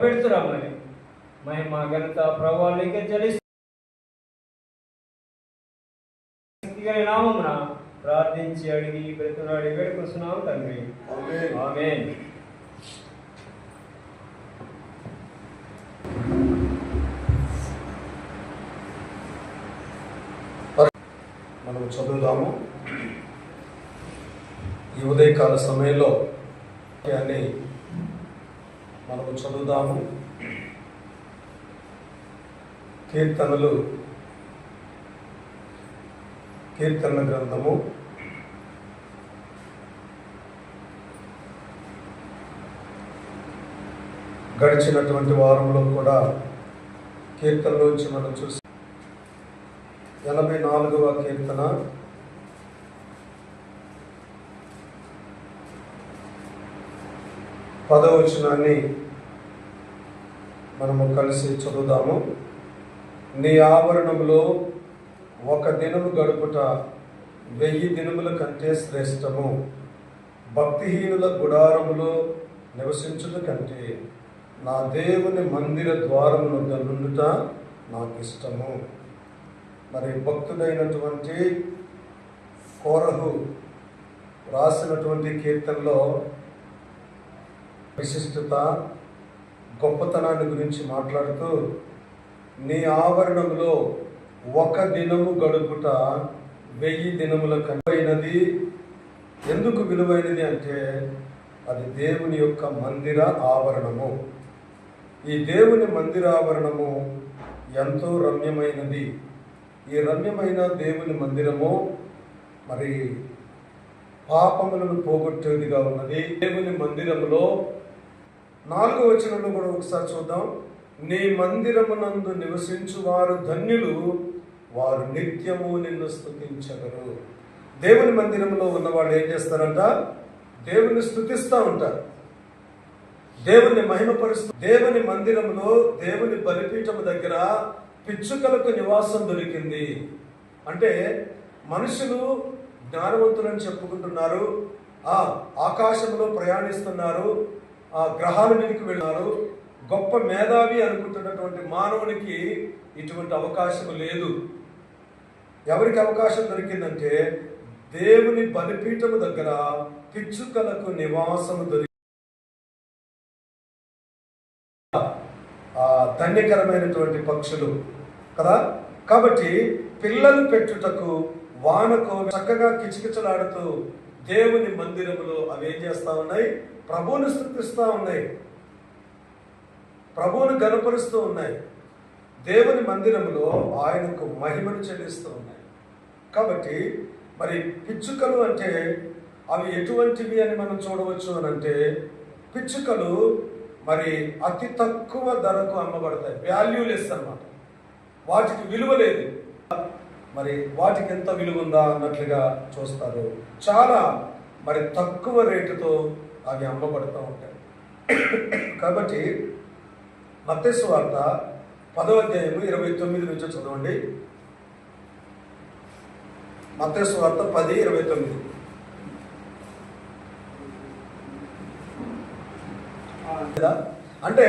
పెడుతున్నామని. మహిమ ఘనత ప్రభావాలకే నామమున ప్రార్థించి అడిగి పెడుతున్నాడు వేడుకొస్తున్నాం తండ్రి. మనం చదువుదాము. ఈ ఉదయకాల సమయంలో మనము చదువుదాము. కీర్తనలు కీర్తన గ్రంథము. గడిచినటువంటి వారంలో కూడా కీర్తనలోంచి మనం చూసి ఎనభై నాలుగవ కీర్తన. పదవచనాన్ని మనము కలిసి చదువుదాము. నీ ఆవరణంలో ఒక దినము గడుపుట వెయ్యి దినముల కంటే శ్రేష్టము. భక్తిహీనుల గుడారములో నివసించుట కంటే నా దేవుని మందిర ద్వారమును నుండుట నాకు ఇష్టము మరి భక్తుడైనటువంటి కోరహు రాసినటువంటి కీర్తనలో విశిష్టత గొప్పతనాన్ని గురించి మాట్లాడుతూ నీ ఆవరణంలో ఒక దినము గడుపుట వెయ్యి దినముల కనువైనది ఎందుకు విలువైనది అంటే అది దేవుని యొక్క మందిర ఆవరణము. ఈ దేవుని మందిర ఆవరణము ఎంతో రమ్యమైనది. ఈ రమ్యమైన దేవుని మందిరము మరి పాపములను పోగొట్టేదిగా ఉన్నది. దేవుని మందిరములో నాలుగో వచనంలో కూడా ఒకసారి చూద్దాం. నీ మందిరమునందు నివసించు వారు ధన్యులు వారు నిత్యము నిన్ను స్తుతించగరు దేవుని మందిరంలో ఉన్నవాళ్ళు ఏం చేస్తారంట? దేవుని స్థుతిస్తూ ఉంటారు. దేవుని మహిమపరుస్తూ దేవుని మందిరంలో దేవుని బలిపీఠం దగ్గర పిచ్చుకలకు నివాసం దొరికింది. అంటే మనుషులు జ్ఞానవంతులని చెప్పుకుంటున్నారు. ఆ ఆకాశంలో ప్రయాణిస్తున్నారు. ఆ గ్రహాల మీదకి గొప్ప మేధావి అనుకుంటున్నటువంటి మానవునికి ఇటువంటి అవకాశం లేదు. ఎవరికి అవకాశం దొరికిందంటే దేవుని బలిపీఠము దగ్గర పిచ్చుకలకు నివాసము దొరికి ఆ ధన్యకరమైనటువంటి పక్షులు కదా? కాబట్టి పిల్లలు పెట్టుటకు వానకు చక్కగా కిచకిచలాడుతూ దేవుని మందిరములో అవి ఏం చేస్తా ఉన్నాయి? ప్రభువుని స్థుతిస్తూ ఉన్నాయి. ప్రభువుని గనపరుస్తూ ఉన్నాయి. దేవుని మందిరంలో ఆయనకు మహిమను చెల్లిస్తూ ఉన్నాయి. కాబట్టి మరి పిచ్చుకలు అంటే అవి ఎటువంటివి అని మనం చూడవచ్చు అని అంటే పిచ్చుకలు మరి అతి తక్కువ ధరకు అమ్మబడతాయి. వాల్యూలెస్ అన్నమాట. వాటికి విలువ లేదు. మరి వాటికి ఎంత విలువ ఉందా అన్నట్లుగా చూస్తారు. చాలా మరి తక్కువ రేటుతో అవి అమ్మబడుతూ ఉంటాయి కాబట్టి మత్స్సు వార్త పదో అధ్యాయము ఇరవై తొమ్మిది నుంచి చదవండి. మత్స్సు వార్త పది ఇరవై తొమ్మిది. అంటే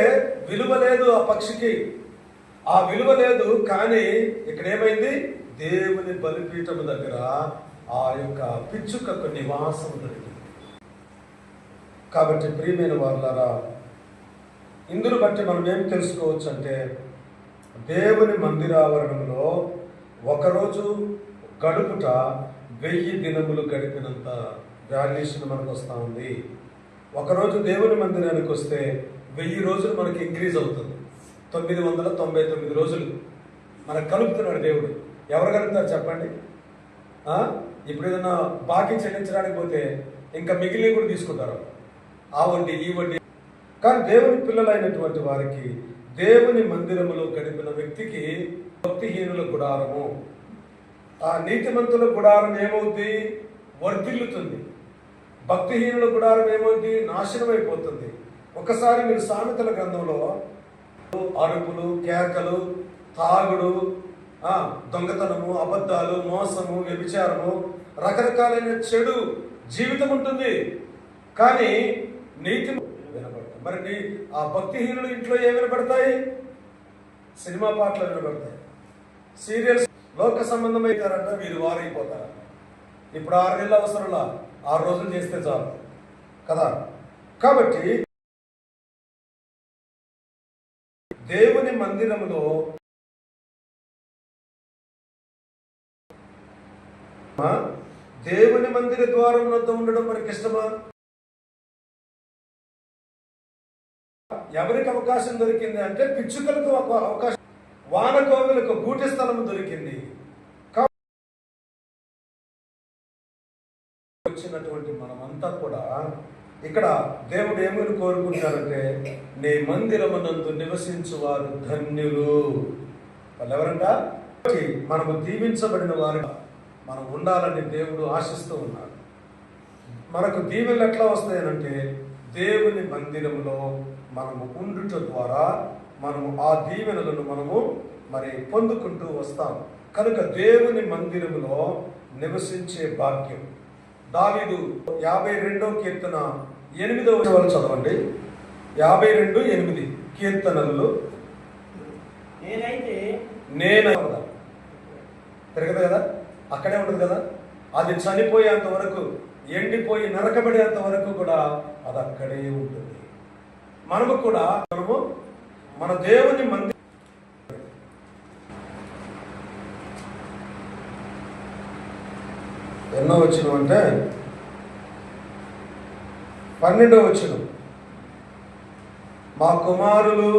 విలువ లేదు ఆ పక్షికి. ఆ విలువ లేదు కానీ ఇక్కడ ఏమైంది? దేవుని బలిపీఠము దగ్గర ఆ యొక్క పిచ్చుకకు నివాసం దొరికింది కాబట్టి ప్రియమైన వారులారా ఇందును బట్టి మనం ఏం తెలుసుకోవచ్చు అంటే దేవుని మందిరావరణంలో ఒకరోజు గడుపుట వెయ్యి దినములు గడిపినంత వాల్యుయేషన్ మనకు వస్తూ ఉంది. ఒకరోజు దేవుని మందిరానికి వస్తే వెయ్యి రోజులు మనకి ఇంక్రీజ్ అవుతుంది. తొమ్మిది వందల తొంభై తొమ్మిది రోజులు మనకు కలుపుతున్నాడు దేవుడు. ఎవరు కలుపుతారు చెప్పండి? ఇప్పుడు ఏదైనా బాకీ చెల్లించడానికి పోతే ఇంకా మిగిలిన కూడా తీసుకుంటారు. ఆ వడ్డీ ఈ వడ్డీ కానీ దేవుని పిల్లలైనటువంటి వారికి దేవుని మందిరములో గడిపిన వ్యక్తికి భక్తిహీనుల గుడారము. ఆ నీతిమంతుల గుడారం ఏమవుద్ది? వర్ధిల్లుతుంది. భక్తిహీనుల గుడారం ఏమవుద్ది? నాశనం అయిపోతుంది. ఒకసారి మీరు సామెతల గ్రంథంలో అరుపులు కేకలు తాగుడు దొంగతనము అబద్ధాలు మోసము వ్యభిచారము రకరకాలైన చెడు జీవితం ఉంటుంది. కానీ నీతి వినబడతాయి మరి నీ ఆ భక్తిహీనులు ఇంట్లో ఏ వినబడతాయి సినిమా పాటలు వినబడతాయి సీరియల్స్ లోక సంబంధమైతారంట వీరు వారైపోతారు. ఇప్పుడు ఆరు నెలల అవసరంలా ఆరు రోజులు చేస్తే చాలు. కదా? కాబట్టి దేవుని మందిరములో ఆ, దేవుని మందిర ద్వారం వద్ద ఉండడం మనకి ఇష్టమా? ఎవరికి అవకాశం దొరికింది అంటే పిచ్చుకలకు ఒక అవకాశం. వానకోవులకు గూటి స్థలం దొరికింది. వచ్చినటువంటి మనమంతా కూడా ఇక్కడ దేవుడు ఏమని కోరుకుంటారంటే నీ మందిరమునందు నివసించు వారు ధన్యులు. వాళ్ళు ఎవరంట? మనము దీవించబడిన వారు మనం ఉండాలని దేవుడు ఆశిస్తూ ఉన్నాడు. మనకు దీవెనలు ఎట్లా వస్తాయనంటే దేవుని మందిరంలో మనము ఉండుట ద్వారా మనము ఆ దీవెనలను మనము మరి పొందుకుంటూ వస్తాం. కనుక దేవుని మందిరములో నివసించే భాగ్యం. దావీదు యాభై రెండో కీర్తన ఎనిమిదవ చదవండి. యాభై రెండు ఎనిమిది కీర్తనలు. నేనైతే నేను తిరగదు కదా? అక్కడే ఉంటుంది కదా? అది చనిపోయేంత వరకు ఎండిపోయి నరకబడేంత వరకు కూడా అది అక్కడే ఉంటుంది. మనము కూడా మనము మన దేవుని మంది ఎన్నో వచ్చిన అంటే పన్నెండో వచ్చిన మా కుమారులు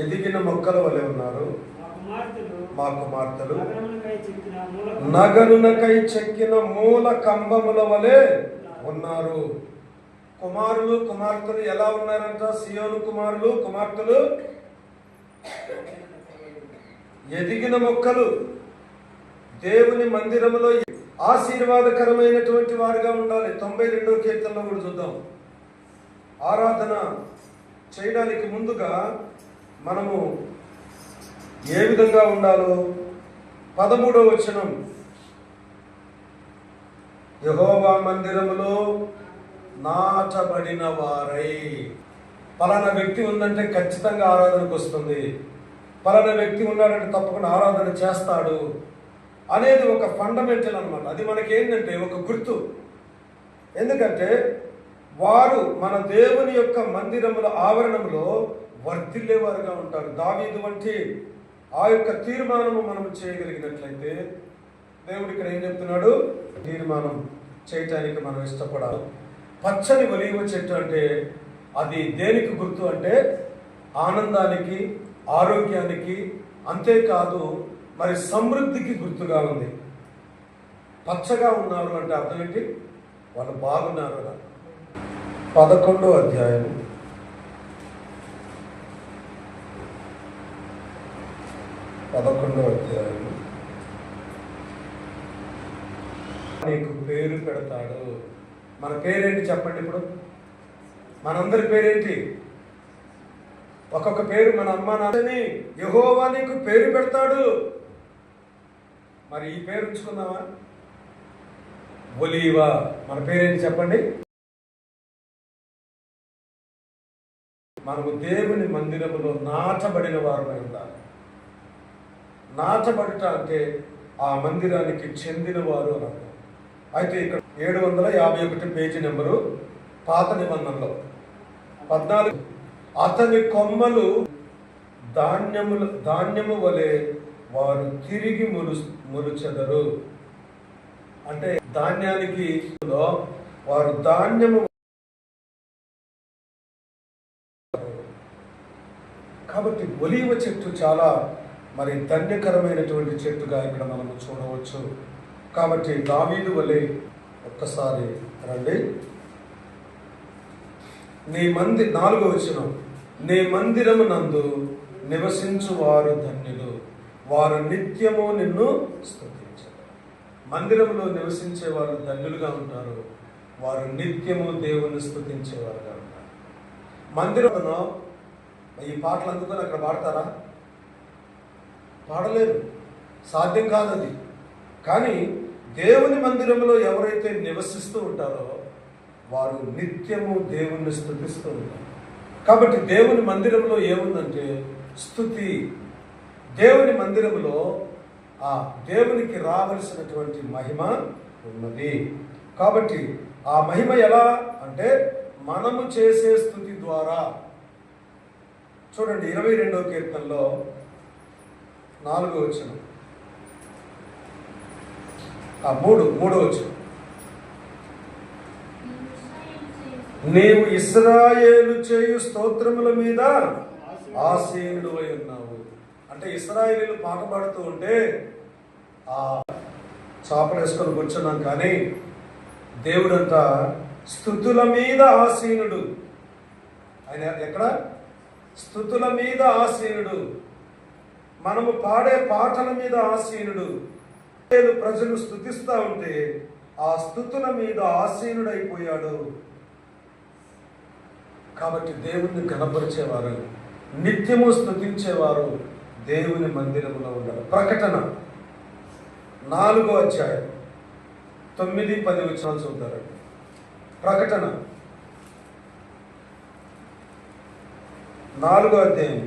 ఎదిగిన మొక్కల వలె ఉన్నారు. మా కుమార్తెలు నగరునకై చెక్కిన మూల కంబముల వలె ఉన్నారు. కుమారులు కుమార్తెలు ఎలా ఉన్నారంట? సియోను కుమారులు కుమార్తెలు? ఎదిగిన మొక్కలు. దేవుని మందిరములో ఆశీర్వాదకరమైనటువంటి వారుగా ఉండాలి. తొంభై రెండో కీర్తనలో కూడా చూద్దాం. ఆరాధన చేయడానికి ముందుగా మనము ఏ విధంగా ఉండాలో పదమూడో వచనం యహోవా మందిరములో నాటబడిన వారై. పలానా వ్యక్తి ఉందంటే ఖచ్చితంగా ఆరాధనకు వస్తుంది. పలానా వ్యక్తి ఉన్నాడంటే తప్పకుండా ఆరాధన చేస్తాడు అనేది ఒక ఫండమెంటల్ అనమాట అది మనకి ఏంటంటే ఒక గుర్తు. ఎందుకంటే వారు మన దేవుని యొక్క మందిరముల ఆవరణంలో వర్ధిల్లేవారుగా ఉంటారు. దావీదు వంటి ఆ యొక్క తీర్మానము మనం చేయగలిగినట్లయితే దేవుడు ఇక్కడ ఏం చెప్తున్నాడు? తీర్మానం చేయటానికి మనం ఇష్టపడాలి. పచ్చని ఒలివ చెట్టు అంటే అది దేనికి గుర్తు అంటే ఆనందానికి ఆరోగ్యానికి అంతేకాదు మరి సమృద్ధికి గుర్తుగా ఉంది. పచ్చగా ఉన్నారు అంటే అర్థం ఏంటి? వాళ్ళు బాగున్నారు కదా. పదకొండో అధ్యాయం. పదకొండో అధ్యాయం నీకు పేరు పెడతాడు. మన పేరేంటి చెప్పండి ఇప్పుడు? మనందరి పేరేంటి? ఒక్కొక్క పేరు మన అమ్మ నాన్నని యహోవా నీకు పేరు పెడతాడు. మరి ఈ పేరు ఉంచుకుందామా? ఒలీవా. మన పేరేంటి చెప్పండి? మనము దేవుని మందిరములో నాటబడిన వారమై ఉండాలి. నాటబడట అంటే ఆ మందిరానికి చెందిన వారు అని అయితే ఇక్కడ ఏడు వందల యాభై ఒకటి పేజీ నెంబరు పాత నిబంధనలో. పద్నాలుగు అతని కొమ్మలు ధాన్యములు ధాన్యము వలె వారు తిరిగి ములు ములుచెదరు. అంటే ధాన్యానికి వారు ధాన్యము కాబట్టి ఒలివ చెట్టు చాలా మరి ధన్యకరమైనటువంటి చెట్టుగా ఇక్కడ మనము చూడవచ్చు. కాబట్టి దావీదు వలె ఒక్కసారి రండి. నీ మంది నాలుగో వచ్చిన నీ మందిరము నందు నివసించు వారు ధన్యులు. వారు నిత్యము నిన్ను స్తుతించరు. మందిరంలో నివసించే వాళ్ళు ధన్యులుగా ఉంటారు. వారు నిత్యము దేవుని స్థుతించేవారుగా ఉంటారు. మందిరంలో ఈ పాటలు అందుకొని అక్కడ పాడతారా? పాడలేరు. సాధ్యం కాదది. కానీ దేవుని మందిరంలో ఎవరైతే నివసిస్తూ ఉంటారో వారు నిత్యము దేవుణ్ణి స్థుతిస్తూ ఉంటారు. కాబట్టి దేవుని మందిరంలో ఏముందంటే స్థుతి. దేవుని మందిరంలో ఆ దేవునికి రావలసినటువంటి మహిమ ఉన్నది. కాబట్టి ఆ మహిమ ఎలా అంటే మనము చేసే స్థుతి ద్వారా. చూడండి ఇరవై రెండవ కీర్తనలో నాలుగో వచ్చినాం మూడు మూడో వచ్చిన నీవు ఇస్రాయేలు చేయు స్తోత్రముల మీద ఆసీనుడు అయి ఉన్నావు. అంటే ఇస్రాయేలీలు పాట పాడుతూ ఉంటే ఆ చాపలు వేసుకొని కూర్చున్నాం కానీ దేవుడంట స్థుతుల మీద ఆసీనుడు ఆయన ఎక్కడ? స్థుతుల మీద ఆసీనుడు మనము పాడే పాటల మీద ఆసీనుడు ఇస్రాయేలు ప్రజలు స్థుతిస్తా ఉంటే ఆ స్థుతుల మీద ఆసీనుడైపోయాడు. కాబట్టి దేవుణ్ణి కనపరిచేవారు నిత్యము స్థుతించేవారు దేవుని మందిరంలో ఉన్నారు ప్రకటన నాలుగో అధ్యాయం తొమ్మిది పది వచనాలు చూద్దారు ప్రకటన నాలుగో అధ్యాయం.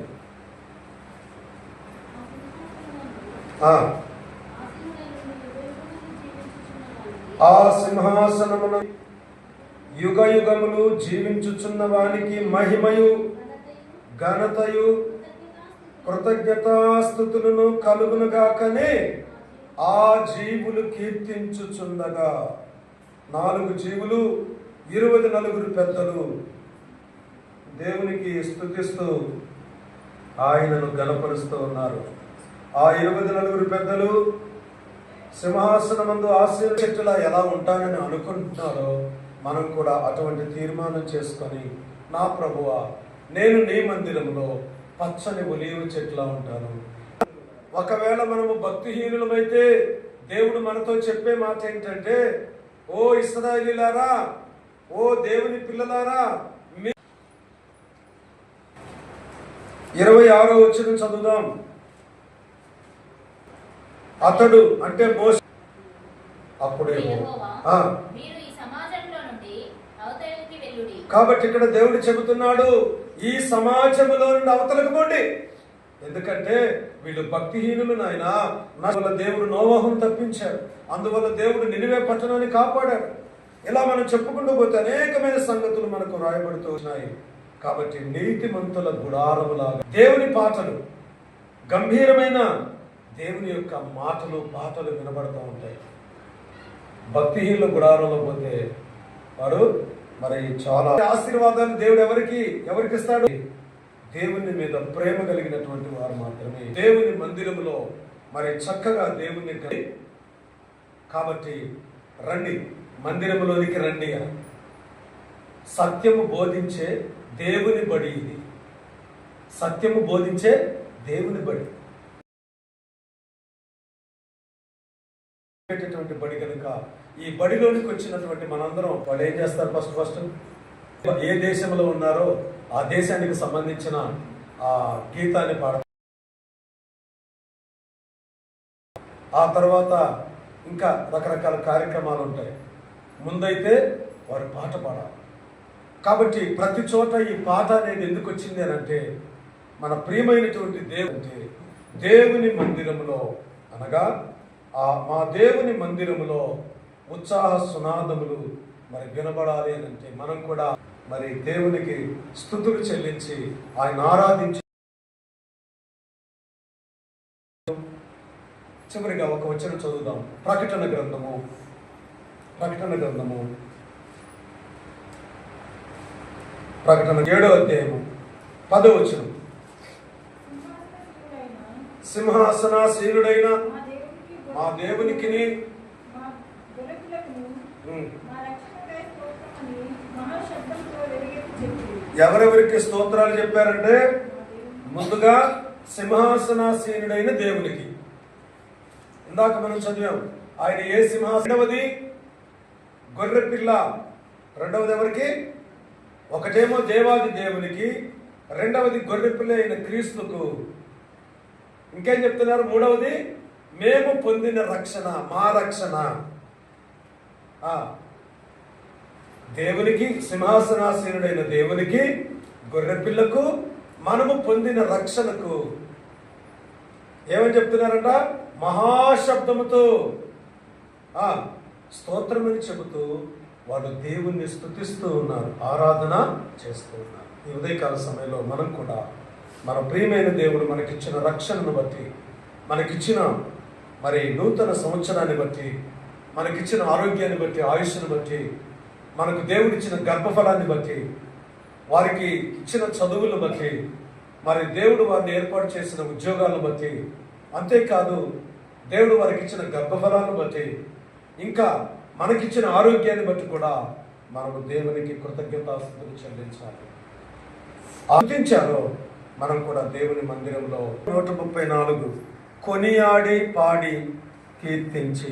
ఆ, సింహాసనమును సింహాసనమున యుగ యుగములు జీవించుచున్న వానికి మహిమయు ఘనతయు కృతజ్ఞతాస్థుతులను కలుగునుగాకనే ఆ జీవులు కీర్తించుచుండగా. నాలుగు జీవులు ఇరవై నలుగురు పెద్దలు. దేవునికి స్థుతిస్తూ ఆయనను గలపరుస్తూ ఉన్నారు. ఆ ఇరవై నలుగురు పెద్దలు సింహాసనమందు ఆశీర్వ చెట్టులా ఎలా ఉంటానని అనుకుంటున్నారో మనం కూడా అటువంటి తీర్మానం చేసుకొని నా ప్రభువ నేను నీ మందిరంలో పచ్చని ఒలీవ చెట్లా ఉంటాను. ఒకవేళ మనము భక్తిహీనులమైతే దేవుడు మనతో చెప్పే మాట ఏంటంటే ఓ ఇస్రాయలీలారా ఓ దేవుని పిల్లలారా మీ ఇరవై ఆరో వచ్చిన చదువుదాం. అతడు అంటే మోస అప్పుడేమో. కాబట్టి ఇక్కడ దేవుడు చెబుతున్నాడు ఈ సమాజంలో నుండి అవతలకు పోండి. ఎందుకంటే వీళ్ళు భక్తిహీనులు నాయన. అందువల్ల దేవుడు నోవాహును తప్పించాడు. అందువల్ల దేవుడు నినివే పట్టణాన్ని కాపాడాడు. ఇలా మనం చెప్పుకుంటూ పోతే అనేకమైన సంగతులు మనకు రాయబడుతూ ఉన్నాయి కాబట్టి నీతిమంతుల గుడారములాగా దేవుని పాటలు గంభీరమైన దేవుని యొక్క మాటలు పాటలు వినబడుతూ ఉంటాయి. భక్తిహీనుల గుడారంలో పోతే వారు మరి చాలా ఆశీర్వాదాన్ని దేవుడు ఎవరికి ఎవరికి ఇస్తాడు? దేవుని మీద ప్రేమ కలిగినటువంటి వారు మాత్రమే. దేవుని మందిరంలో మరి చక్కగా దేవుని కాబట్టి రండి మందిరంలోనికి రండి సత్యము బోధించే దేవుని బడి ఇది. సత్యము బోధించే దేవుని బడి. పెట్టేటువంటి బడి కనుక ఈ బడిలోనికి వచ్చినటువంటి మనందరం వాళ్ళు ఏం చేస్తారు ఫస్ట్ ఫస్ట్? ఏ దేశంలో ఉన్నారో ఆ దేశానికి సంబంధించిన ఆ గీతాన్ని పాడ ఆ తర్వాత ఇంకా రకరకాల కార్యక్రమాలు ఉంటాయి. ముందైతే వారు పాట పాడాలి. కాబట్టి ప్రతి చోట ఈ పాట అనేది ఎందుకు వచ్చింది అని అంటే మన ప్రియమైనటువంటి దేవుడు దేవుని మందిరంలో అనగా మా దేవుని మందిరములో ఉత్సాహ సునాదములు మరి వినబడాలి అని అంటే మనం కూడా మరి దేవునికి స్థుతులు చెల్లించి ఆయన ఆరాధించి చివరిగా ఒక వచనం చదువుదాం. ప్రకటన గ్రంథము. ప్రకటన గ్రంథము. ప్రకటన ఏడో అధ్యాయము. పదో వచనం. సింహాసనాసీనుడైన మా దేవునికి ఎవరెవరికి స్తోత్రాలు చెప్పారంటే ముందుగా సింహాసనాసీనుడైన దేవునికి. ఇందాక మనం చదివాం ఆయన ఏ సింహాసనవది గొర్రె పిల్ల. రెండవది ఎవరికి? ఒకటేమో దేవాది దేవునికి రెండవది గొర్రె పిల్ల అయిన క్రీస్తుకు. ఇంకేం చెప్తున్నారు? మూడవది మేము పొందిన రక్షణ మా రక్షణ. దేవునికి సింహాసనాసీనుడైన దేవునికి గొర్రెపిల్లకు మనము పొందిన రక్షణకు. ఏమని చెప్తున్నారంట? మహాశబ్దముతో. ఆ స్తోత్రమని చెబుతూ వాళ్ళు దేవుణ్ణి స్తుతిస్తూ ఉన్నారు ఆరాధన చేస్తూ ఉన్నారు. ఈ ఉదయకాల సమయంలో మనం కూడా మన ప్రియమైన దేవుడు మనకిచ్చిన రక్షణను బట్టి మనకిచ్చిన మరి నూతన సంవత్సరాన్ని బట్టి మనకిచ్చిన ఆరోగ్యాన్ని బట్టి ఆయుష్ను బట్టి మనకు దేవుడిచ్చిన గర్భఫలాన్ని బట్టి వారికి ఇచ్చిన చదువులను బట్టి మరి దేవుడు వారిని ఏర్పాటు చేసిన ఉద్యోగాలను బట్టి అంతేకాదు దేవుడు వారికి ఇచ్చిన గర్భఫలాన్ని బట్టి ఇంకా మనకిచ్చిన ఆరోగ్యాన్ని బట్టి కూడా మనము దేవునికి కృతజ్ఞతాస్తుతులు చెల్లించాలి. అర్థించారో మనం కూడా దేవుని మందిరంలో నూట ముప్పై నాలుగు కొనియాడి పాడి కీర్తించి.